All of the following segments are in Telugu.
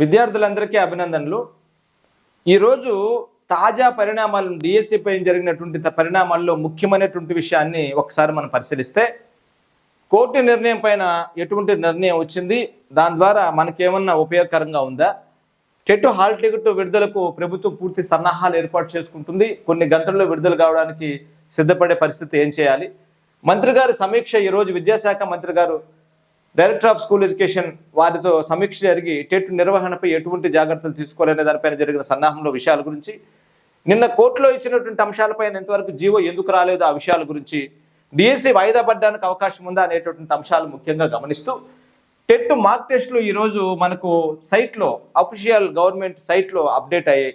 విద్యార్థులందరికీ అభినందనలు. ఈరోజు తాజా పరిణామాలు డిఎస్సిపై జరిగినటువంటి పరిణామాల్లో ముఖ్యమైనటువంటి విషయాన్ని ఒకసారి మనం పరిశీలిస్తే కోర్టు నిర్ణయం పైన ఎటువంటి నిర్ణయం వచ్చింది? దాని ద్వారా మనకేమన్నా ఉపయోగకరంగా ఉందా? టెట్ హాల్ టికెట్ విడుదలకు ప్రభుత్వం పూర్తి సన్నాహాలు ఏర్పాటు చేసుకుంటుంది. కొన్ని గంటల్లో విడుదల కావడానికి సిద్ధపడే పరిస్థితి ఏం చేయాలి? మంత్రి గారి సమీక్ష ఈరోజు విద్యాశాఖ మంత్రి గారు డైరెక్టర్ ఆఫ్ స్కూల్ ఎడ్యుకేషన్ వారితో సమీక్ష జరిగి టెట్ నిర్వహణపై ఎటువంటి జాగ్రత్తలు తీసుకోవాలనే దానిపైన జరిగిన సన్నాహంలో విషయాల గురించి నిన్న కోర్టులో ఇచ్చినటువంటి అంశాలపైన ఎంతవరకు జీవో ఎందుకు రాలేదు ఆ విషయాల గురించి డిఎస్సి వాయిదా పడడానికి అవకాశం ఉందా అనేటటువంటి అంశాలు ముఖ్యంగా గమనిస్తూ టెట్ మార్క్ టెస్టులు ఈరోజు మనకు సైట్లో అఫీషియల్ గవర్నమెంట్ సైట్లో అప్డేట్ అయ్యాయి.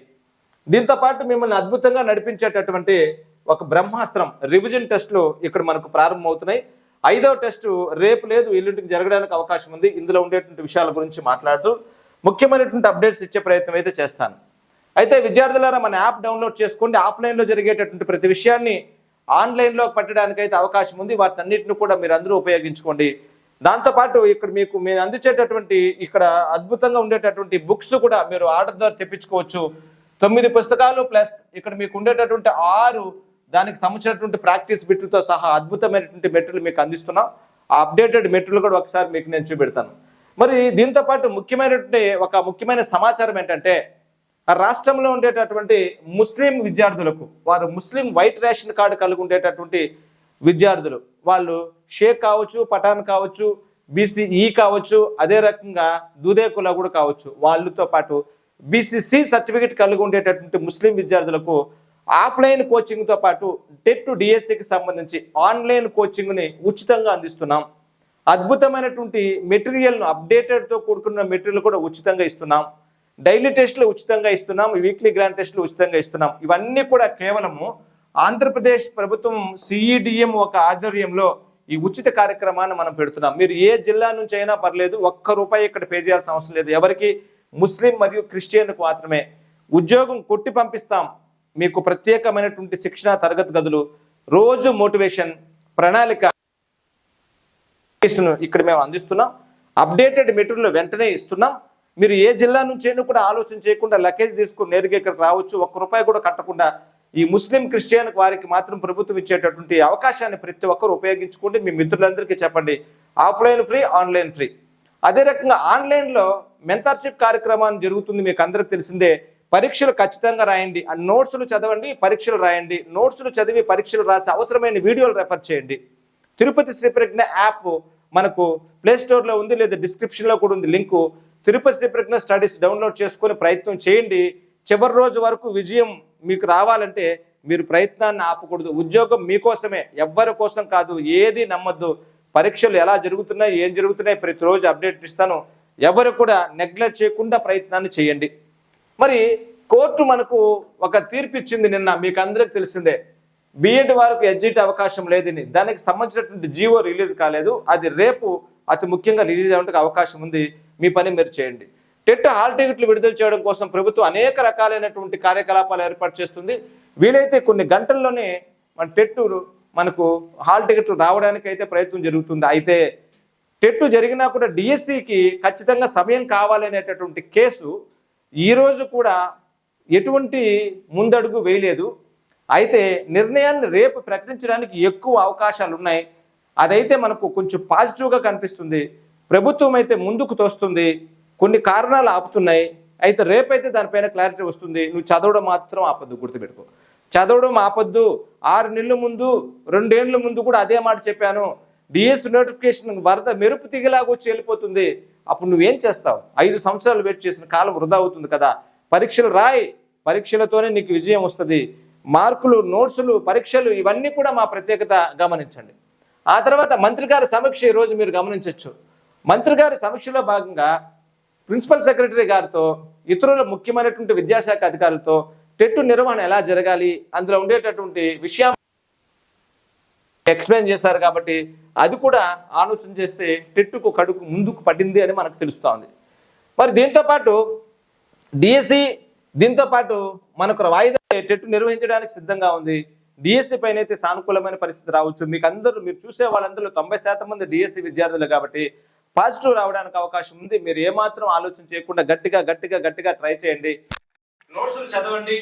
దీంతో పాటు మిమ్మల్ని అద్భుతంగా నడిపించేటటువంటి ఒక బ్రహ్మాస్త్రం రివిజన్ టెస్టులు ఇక్కడ మనకు ప్రారంభమవుతున్నాయి. ఐదో టెస్టు రేపు లేదు ఎల్లుంటికి జరగడానికి అవకాశం ఉంది. ఇందులో ఉండేటువంటి విషయాల గురించి మాట్లాడుతూ ముఖ్యమైనటువంటి అప్డేట్స్ ఇచ్చే ప్రయత్నం అయితే చేస్తాను. అయితే విద్యార్థులారా మన యాప్ డౌన్లోడ్ చేసుకోండి. ఆఫ్లైన్లో జరిగేటటువంటి ప్రతి విషయాన్ని ఆన్లైన్లో పెట్టడానికి అయితే అవకాశం ఉంది. వాటిని అన్నింటిని కూడా మీరు అందరూ ఉపయోగించుకోండి. దాంతోపాటు ఇక్కడ మీకు మేము అందించేటటువంటి ఇక్కడ అద్భుతంగా ఉండేటటువంటి బుక్స్ కూడా మీరు ఆర్డర్ ద్వారా తెప్పించుకోవచ్చు. తొమ్మిది పుస్తకాలు ప్లస్ ఇక్కడ మీకు ఉండేటటువంటి ఆరు దానికి సంబంధించినటువంటి ప్రాక్టీస్ బిట్లతో సహా అద్భుతమైనటువంటి మెట్లు మీకు అందిస్తున్నాం. ఆ అప్డేటెడ్ మెట్లు కూడా ఒకసారి మీకు నేను చూపెడతాను. మరి దీంతో పాటు ముఖ్యమైనటువంటి ఒక ముఖ్యమైన సమాచారం ఏంటంటే ఆ రాష్ట్రంలో ఉండేటటువంటి ముస్లిం విద్యార్థులకు వారు ముస్లిం వైట్ రేషన్ కార్డు కలిగి ఉండేటటువంటి విద్యార్థులు వాళ్ళు షేక్ కావచ్చు పఠాన్ కావచ్చు బీసీఈ కావచ్చు అదే రకంగా దూదే కుల కూడా కావచ్చు. వాళ్ళతో పాటు బీసీసీ సర్టిఫికేట్ కలిగి ఉండేటటువంటి ముస్లిం విద్యార్థులకు ఆఫ్లైన్ కోచింగ్తో పాటు టెట్ డిఎస్సికి సంబంధించి ఆన్లైన్ కోచింగ్ని ఉచితంగా అందిస్తున్నాం. అద్భుతమైనటువంటి మెటీరియల్ను అప్డేటెడ్తో కూడుకున్న మెటీరియల్ కూడా ఉచితంగా ఇస్తున్నాం. డైలీ టెస్టులు ఉచితంగా ఇస్తున్నాం. వీక్లీ గ్రాండ్ టెస్టులు ఉచితంగా ఇస్తున్నాం. ఇవన్నీ కూడా కేవలము ఆంధ్రప్రదేశ్ ప్రభుత్వం సిఈడిఎం ఒక ఆధ్వర్యంలో ఈ ఉచిత కార్యక్రమాన్ని మనం పెడుతున్నాం. మీరు ఏ జిల్లా నుంచి అయినా పర్లేదు ఒక్క రూపాయి ఇక్కడ పే చేయాల్సిన అవసరం లేదు. ఎవరికి ముస్లిం మరియు క్రిస్టియన్కు మాత్రమే. ఉద్యోగం కొట్టి పంపిస్తాం. మీకు ప్రత్యేకమైనటువంటి శిక్షణ తరగతి గదులు రోజు మోటివేషన్ ప్రణాళిక ఇక్కడ మేము అందిస్తున్నాం. అప్డేటెడ్ మెటీరియల్ వెంటనే ఇస్తున్నాం. మీరు ఏ జిల్లా నుంచి అయినా కూడా ఆలోచన చేయకుండా లగేజ్ తీసుకుని నేరుగా ఇక్కడికి రావచ్చు. ఒక్క రూపాయి కూడా కట్టకుండా ఈ ముస్లిం క్రిస్టియన్ వారికి మాత్రం ప్రభుత్వం ఇచ్చేటటువంటి అవకాశాన్ని ప్రతి ఒక్కరు ఉపయోగించుకోండి. మీ మిత్రులందరికీ చెప్పండి. Offline free online free. అదే రకంగా ఆన్లైన్లో మెంటర్షిప్ కార్యక్రమాన్ని జరుగుతుంది. మీకు అందరికి తెలిసిందే. పరీక్షలు ఖచ్చితంగా రాయండి. ఆ నోట్స్లు చదవండి పరీక్షలు రాయండి. నోట్స్లు చదివి పరీక్షలు రాసి అవసరమైన వీడియోలు రెఫర్ చేయండి. తిరుపతి శ్రీ ప్రజ్ఞ యాప్ మనకు ప్లేస్టోర్లో ఉంది లేదా డిస్క్రిప్షన్లో కూడా ఉంది link. Tirupati Sri Pragna studies download చేసుకునే ప్రయత్నం చేయండి. చివరి రోజు వరకు విజయం మీకు రావాలంటే మీరు ప్రయత్నాన్ని ఆపకూడదు. ఉద్యోగం మీకోసమే ఎవ్వరి కోసం కాదు ఏది నమ్మద్దు. పరీక్షలు ఎలా జరుగుతున్నాయి ఏం జరుగుతున్నాయి ప్రతిరోజు అప్డేట్ ఇస్తాను. ఎవరు కూడా నెగ్లెక్ట్ చేయకుండా ప్రయత్నాన్ని చేయండి. మరి కోర్టు మనకు ఒక తీర్పు ఇచ్చింది నిన్న మీకు అందరికి తెలిసిందే. బిఎడ్ వారికి ఎడ్జిట్ అవకాశం లేదని. దానికి సంబంధించినటువంటి జీవో రిలీజ్ కాలేదు. అది రేపు అతి ముఖ్యంగా రిలీజ్ అవ్వడానికి అవకాశం ఉంది. మీ పని మీరు చేయండి. టెట్ హాల్ టికెట్లు విడుదల చేయడం కోసం ప్రభుత్వం అనేక రకాలైనటువంటి కార్యకలాపాలు ఏర్పాటు చేస్తుంది. వీలైతే కొన్ని గంటల్లోనే మన టెట్ మనకు హాల్ టికెట్లు రావడానికి అయితే ప్రయత్నం జరుగుతుంది. అయితే టెట్ జరిగినా కూడా డిఎస్సికి ఖచ్చితంగా సమయం కావాలనేటటువంటి కేసు ఈరోజు కూడా ఎటువంటి ముందడుగు వేయలేదు. అయితే నిర్ణయాన్ని రేపు ప్రకటించడానికి ఎక్కువ అవకాశాలు ఉన్నాయి అదైతే మనకు కొంచెం పాజిటివ్గా కనిపిస్తుంది. ప్రభుత్వం అయితే ముందుకు తోస్తుంది. కొన్ని కారణాలు ఆపుతున్నాయి. అయితే రేపైతే దానిపైన క్లారిటీ వస్తుంది. నువ్వు చదవడం మాత్రం ఆపద్దు గుర్తుపెట్టుకో. చదవడం ఆపద్దు. ఆరు నెలల ముందు రెండేళ్ళ ముందు కూడా అదే మాట చెప్పాను. డిఎస్ నోటిఫికేషన్ వరద మెరుపు తిగిలాగొచ్చి వెళ్ళిపోతుంది. అప్పుడు నువ్వేం చేస్తావు? ఐదు సంవత్సరాలు వెయిట్ చేసిన కాలం వృధా అవుతుంది కదా. పరీక్షలు రాయి. పరీక్షలతోనే నీకు విజయం వస్తుంది. మార్కులు నోట్సులు పరీక్షలు ఇవన్నీ కూడా మా ప్రత్యేకత గమనించండి. ఆ తర్వాత మంత్రి గారి సమీక్ష ఈరోజు మీరు గమనించవచ్చు మంత్రి గారి సమీక్షలో భాగంగా ప్రిన్సిపల్ సెక్రటరీ గారితో ఇతరుల ముఖ్యమైనటువంటి విద్యాశాఖ అధికారులతో టెట్టు నిర్వహణ ఎలా జరగాలి అందులో ఉండేటటువంటి విషయం ఎక్స్ప్లెయిన్ చేశారు కాబట్టి అది కూడా ఆలోచన చేస్తే టెట్టుకు కడుకు ముందుకు పడింది అని మనకు తెలుస్తోంది మరి దీంతో పాటు డిఎస్సి దీంతో పాటు మనకు వాయిదా టెట్టు నిర్వహించడానికి సిద్ధంగా ఉంది. డిఎస్సి పైన అయితే సానుకూలమైన పరిస్థితి రావచ్చు. మీకు అందరూ మీరు చూసే వాళ్ళందరూ తొంభై శాతం మంది డిఎస్సి విద్యార్థులు కాబట్టి పాజిటివ్ రావడానికి అవకాశం ఉంది. మీరు ఏమాత్రం ఆలోచన చేయకుండా గట్టిగా గట్టిగా గట్టిగా ట్రై చేయండి. నోట్స్లు చదవండి.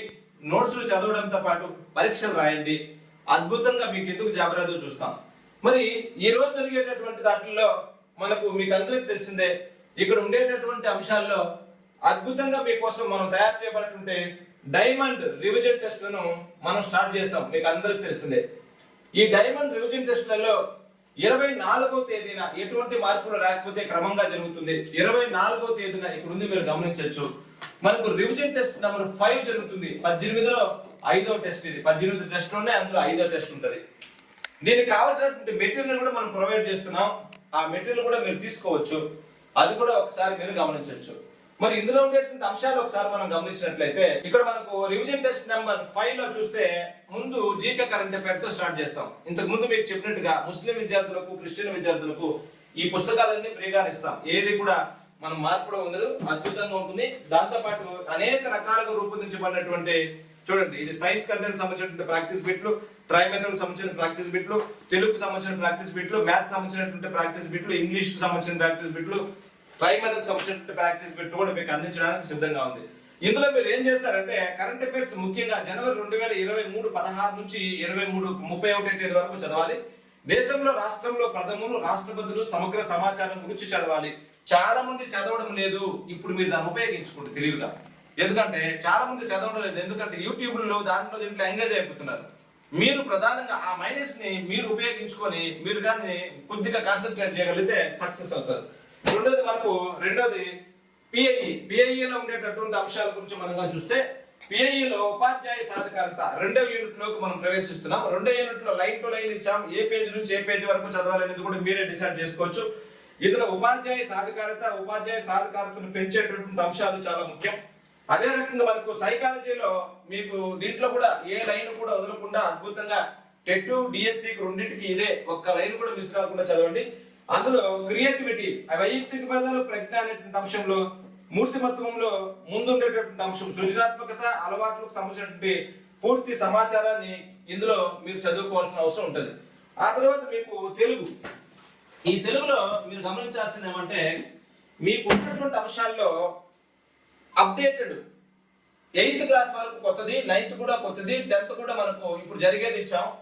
నోట్స్లు చదవడంతో పాటు పరీక్షలు రాయండి. అద్భుతంగా మీకు ఎందుకు జాబరాదో చూస్తాం. మరి ఈ రోజు జరిగేటటువంటి దాంట్లో మనకు మీకు అందరికీ తెలిసిందే ఇక్కడ ఉండేటటువంటి అంశాల్లో అద్భుతంగా మీకోసం మనం తయారు చేయబడుతుంటే డైమండ్ రివిజన్ టెస్ట్లను మనం స్టార్ట్ చేస్తాం. మీకు అందరికి తెలిసిందే. ఈ డైమండ్ రివిజన్ టెస్ట్లలో ఇరవై నాలుగో తేదీన ఎటువంటి మార్పులు రాకపోతే క్రమంగా జరుగుతుంది. ఇరవై నాలుగో తేదీన ఇక్కడ ఉంది మీరు గమనించవచ్చు. మనకు రివిజన్ టెస్ట్ నెంబర్ ఫైవ్ జరుగుతుంది. పద్దెనిమిదిలో ఐదో టెస్ట్ ఇది. పద్దెనిమిది టెస్ట్లు ఉన్నాయి అందులో ఐదో టెస్ట్ ఉంటుంది. దీనికి కావాల్సినటువంటి మెటీరియల్ కూడా మనం ప్రొవైడ్ చేస్తున్నాం. ఆ మెటీరియల్ కూడా మీరు తీసుకోవచ్చు. అది కూడా ఒకసారి మీరు గమనించవచ్చు. మరి ఇందులో ఉండేటువంటి అంశాలు ఒకసారి మనం గమనించినట్లయితే ఇక్కడ మనకు రివిజన్ టెస్ట్ నెంబర్ ఫైవ్లో చూస్తే ముందు జీకే కరెంట్ అఫైర్తో స్టార్ట్ చేస్తాం. ఇంతకు ముందు మీకు చెప్పినట్టుగా ముస్లిం విద్యార్థులకు క్రిస్టియన్ విద్యార్థులకు ఈ పుస్తకాలన్నీ ఫ్రీగా ఇస్తాం. ఏది కూడా మనం మార్పుడు ఉండదు అద్భుతంగా ఉంటుంది. దాంతోపాటు అనేక రకాలుగా రూపొందించబడినటువంటి చూడండి ఇది సైన్స్ కంటెంట్ సంబంధించినటువంటి ప్రాక్టీస్ బిట్లు ట్రై మెథడ్ సంబంధించిన ప్రాక్టీస్ బిట్లు తెలుగుకు సంబంధించిన ప్రాక్టీస్ బిట్లు మ్యాథ్స్ సంబంధించినటువంటి ప్రాక్టీస్ బిట్లు ఇంగ్లీష్కు సంబంధించిన ప్రాక్టీస్ బిట్లు ట్రై మెథడ్ సంబంధించినటువంటి ప్రాక్టీస్ బిట్లు కూడా మీకు అందించడానికి సిద్ధంగా ఉంది. ఇందులో మీరు ఏం చేస్తారంటే కరెంట్ అఫైర్స్ ముఖ్యంగా జనవరి రెండు వేల ఇరవై మూడు పదహారు నుంచి ఇరవై మూడు ముప్పై ఒకటి తేదీ వరకు చదవాలి. దేశంలో రాష్ట్రంలో ప్రథములు రాష్ట్రపతులు సమగ్ర సమాచారం గురించి చదవాలి. చాలా మంది చదవడం లేదు. ఇప్పుడు మీరు దాన్ని ఉపయోగించుకోండి తెలివిగా. ఎందుకంటే చాలా మంది చదవడం లేదు. ఎందుకంటే యూట్యూబ్లో దాంట్లో దీంట్లో ఎంగేజ్ అయిపోతున్నారు. మీరు ప్రధానంగా ఆ మైనస్ని మీరు ఉపయోగించుకొని మీరు కానీ కొద్దిగా కాన్సన్ట్రేట్ చేయగలిగితే సక్సెస్ అవుతారు రెండోది మనకు రెండోది పిఐఈ పిఐఈలో ఉండేటటువంటి అంశాల గురించి మనం చూస్తే పిఐఈలో ఉపాధ్యాయ సాధికారత రెండవ యూనిట్లోకి మనం ప్రవేశిస్తున్నాం. రెండో యూనిట్లో లైన్ టు లైన్ ఇచ్చాం. ఏ పేజ్ నుంచి ఏ పేజ్ వరకు చదవాలనేది కూడా మీరే డిసైడ్ చేసుకోవచ్చు. ఇందులో ఉపాధ్యాయ సాధికారత ఉపాధ్యాయ సాధికారతను పెంచేటటువంటి అంశాలు చాలా ముఖ్యం. అదే రకంగా మనకు సైకాలజీలో మీకు దీంట్లో కూడా ఏ లైన్ కూడా వదలకుండా అద్భుతంగా టెట్ డిఎస్సికి రెండింటికి ఇదే ఒక్క లైన్ కూడా మిస్ కాకుండా చదవండి. అందులో క్రియేటివిటీ వైయక్తిక పదాలు ప్రజ్ఞ అనేటువంటి అంశంలో మూర్తిమత్వంలో ముందుండేటటువంటి అంశం సృజనాత్మకత అలవాట్లకు సంబంధించినటువంటి పూర్తి సమాచారాన్ని ఇందులో మీరు చదువుకోవాల్సిన అవసరం ఉంటుంది. ఆ తర్వాత మీకు తెలుగు. ఈ తెలుగులో మీరు గమనించాల్సింది ఏమంటే మీకు ఉన్నటువంటి అంశాల్లో అప్డేటెడ్. ఎయిత్ క్లాస్ వరకు కొత్తది నైన్త్ కూడా కొత్తది టెన్త్ కూడా మనకు ఇప్పుడు జరిగేది ఇచ్చాం.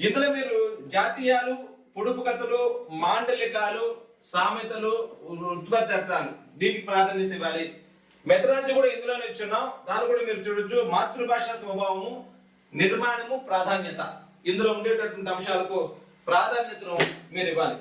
ఇందులో మీరు జాతీయాలు పొడుపు కథలు మాండలికాలు సామెతలు ఉత్పత్తాలు దీనికి ప్రాధాన్యత ఇవ్వాలి. మెథడాలజీ కూడా ఇందులోనే ఇచ్చున్నాం. దాన్ని కూడా మీరు చూడొచ్చు. మాతృభాష స్వభావము నిర్మాణము ప్రాధాన్యత. ఇందులో ఉండేటటువంటి అంశాలకు ప్రాధాన్యతను మీరు ఇవ్వాలి.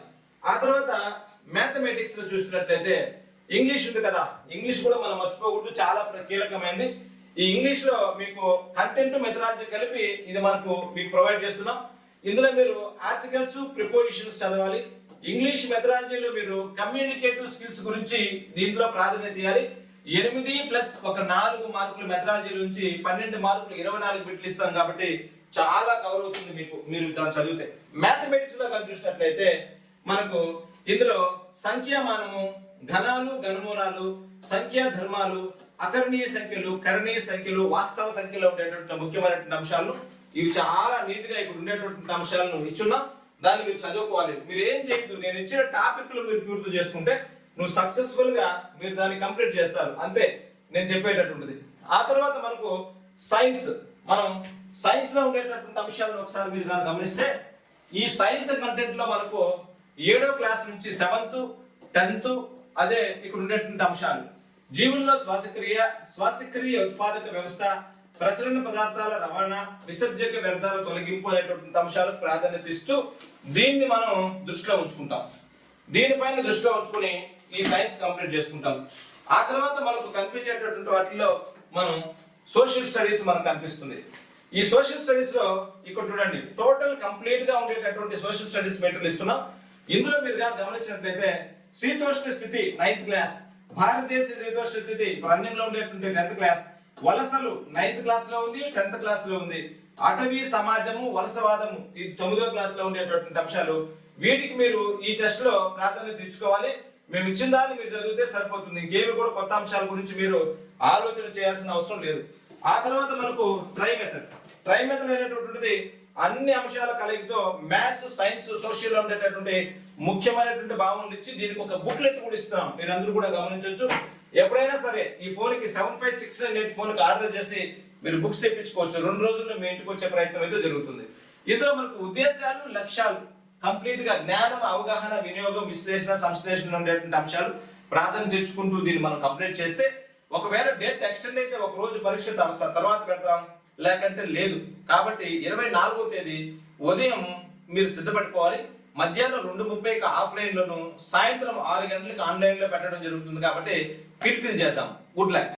ఆ తర్వాత మ్యాథమెటిక్స్లో చూసినట్లయితే ఇంగ్లీష్ ఉంది కదా. ఇంగ్లీష్ కూడా మనం మర్చిపోకూడదు. చాలా ప్ర- కీలకమైనది ఈ ఇంగ్లీష్లో మీకు కంటెంట్ మెథడాలజీ కలిపి ఇది మనకు మీకు ప్రొవైడ్ చేస్తున్నాం. ఇందులో మీరు ఆర్టికల్స్ ప్రిపోజిషన్స్ చదవాలి. ఇంగ్లీష్ మెథడాలజీలో మీరు కమ్యూనికేటివ్ స్కిల్స్ గురించి దీంట్లో ప్రాధాన్యత ఇవ్వాలి. ఎనిమిది ప్లస్ ఒక నాలుగు మార్కులు మెథడాలజీ నుంచి పన్నెండు మార్కులు ఇరవై నాలుగు బిట్లు ఇస్తాం కాబట్టి చాలా కవర్ అవుతుంది మీకు మీరు దాన్ని చదివితే. మ్యాథమెటిక్స్లో కానీ చూసినట్లయితే మనకు ఇందులో సంఖ్యామానము ఘనాలు ఘనమూలాలు సంఖ్యా ధర్మాలు అకర్ణీయ సంఖ్యలు కరణీయ సంఖ్యలు వాస్తవ సంఖ్యలో ఉండేటువంటి ముఖ్యమైనటువంటి అంశాలు. ఇవి చాలా నీట్గా ఇక్కడ ఉండేటువంటి అంశాలను ఇచ్చున్నా దాన్ని మీరు చదువుకోవాలి. మీరు ఏం చేయొద్దు? నేను ఇచ్చిన టాపిక్లు మీరు పూర్తి చేసుకుంటే నువ్వు సక్సెస్ఫుల్గా మీరు దాన్ని కంప్లీట్ చేస్తారు. అంతే నేను చెప్పేటటువంటిది ఆ తర్వాత మనకు సైన్స్. మనం సైన్స్లో ఉండేటటువంటి అంశాలను ఒకసారి మీరు దాన్ని గమనిస్తే ఈ సైన్స్ కంటెంట్లో మనకు ఏడో క్లాస్ నుంచి సెవెంత్ టెన్త్ అదే ఇక్కడ ఉండేటువంటి అంశాలు. జీవుల్లో శ్వాసక్రియ శ్వాసక్రియ ఉత్పాదక వ్యవస్థ ప్రసరణ పదార్థాల రవాణా విసర్జక వ్యర్థాల తొలగింపు అనేటువంటి అంశాలకు ప్రాధాన్యత ఇస్తూ దీన్ని మనం దృష్టిలో ఉంచుకుంటాం. దీనిపైన దృష్టిలో ఉంచుకుని ఈ సైన్స్ కంప్లీట్ చేసుకుంటాం. ఆ తర్వాత మనకు కనిపించేటటువంటి వాటిలో మనం సోషల్ స్టడీస్ మనకు కనిపిస్తుంది. ఈ సోషల్ స్టడీస్లో ఇక్కడ చూడండి టోటల్ కంప్లీట్గా ఉండేటటువంటి సోషల్ స్టడీస్ మెటీరియల్ ఇస్తున్నాం. ఇందులో మీరు గమనించినట్లయితే శీతోష్ణ స్థితి నైన్త్ క్లాస్ భారతదేశ శీతోష్ణ స్థితి రన్నింగ్లో ఉండేటువంటి టెన్త్ క్లాస్ వలసలు నైన్త్ క్లాస్లో ఉంది టెన్త్ క్లాస్లో ఉంది. అటవీ సమాజము వలసవాదము ఇది తొమ్మిదో క్లాస్లో ఉండేటటువంటి అంశాలు. వీటికి మీరు ఈ టెస్ట్లో ప్రాధాన్యత ఇచ్చుకోవాలి. మేము ఇచ్చిన దాన్ని మీరు చదివితే సరిపోతుంది. ఇంకేమి కూడా కొత్త అంశాల గురించి మీరు ఆలోచన చేయాల్సిన అవసరం లేదు. ఆ తర్వాత మనకు ట్రై మెథడ్ ట్రై మెథడ్ అనేటటువంటిది అన్ని అంశాల కలయికతో మ్యాథ్స్ సైన్స్ సోషల్ ఉండేటటువంటి ముఖ్యమైనటువంటి భావనలు ఇచ్చి దీనికి ఒక బుక్లెట్ కూడా ఇస్తాం మీరు అందరూ కూడా గమనించవచ్చు. ఎప్పుడైనా సరే ఈ ఫోన్కి seven five six nine eight ఫోన్కి ఆర్డర్ చేసి మీరు బుక్స్ తెప్పించుకోవచ్చు. రెండు రోజుల్లో మీ ఇంటికి వచ్చే ప్రయత్నం అయితే జరుగుతుంది. ఇందులో మనకు ఉద్దేశాలు లక్ష్యాలు కంప్లీట్గా జ్ఞానం అవగాహన వినియోగం విశ్లేషణ సంశ్లేషణ ఉండేటువంటి అంశాలు ప్రాధాన్యత తెచ్చుకుంటూ దీన్ని మనం కంప్లీట్ చేస్తే ఒకవేళ డేట్ ఎక్స్టెండ్ అయితే ఒక రోజు పరీక్ష తర్వాత పెడతాం. లేకంటే లేదు. కాబట్టి ఇరవై నాలుగో తేదీ ఉదయం మీరు సిద్ధపడిపోవాలి. మధ్యాహ్నం రెండు ముప్పైకి ఆఫ్లైన్లోను సాయంత్రం ఆరు గంటలకు ఆన్లైన్లో పెట్టడం జరుగుతుంది కాబట్టి ఫిల్ ఫిల్ చేద్దాం. Good luck.